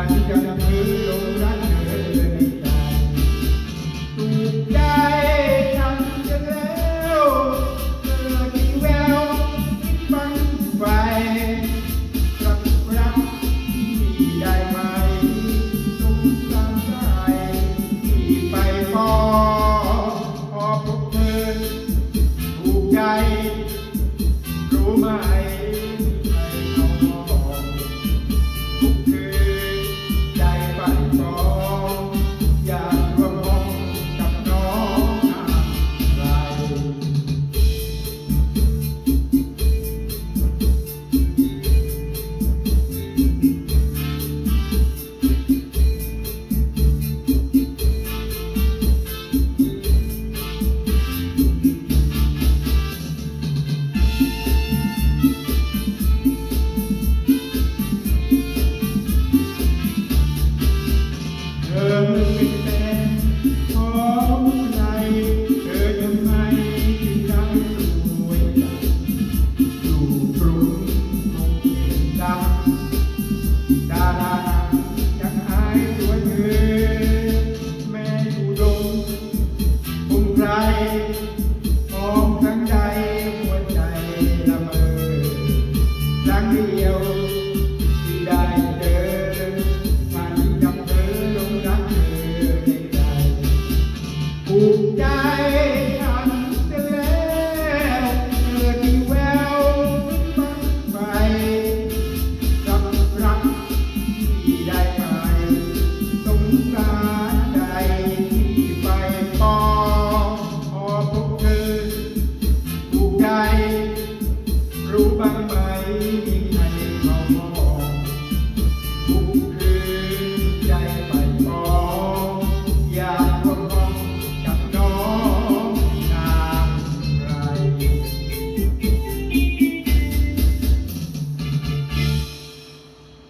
การที่จะนำมือลงรักเธอในใจถูกใจทำจะแล้วเธอที่แววที่ฟังไฟรับรักที่ได้ไหมสงสารใจที่ไปพอพอพบเธอถูกใจ die.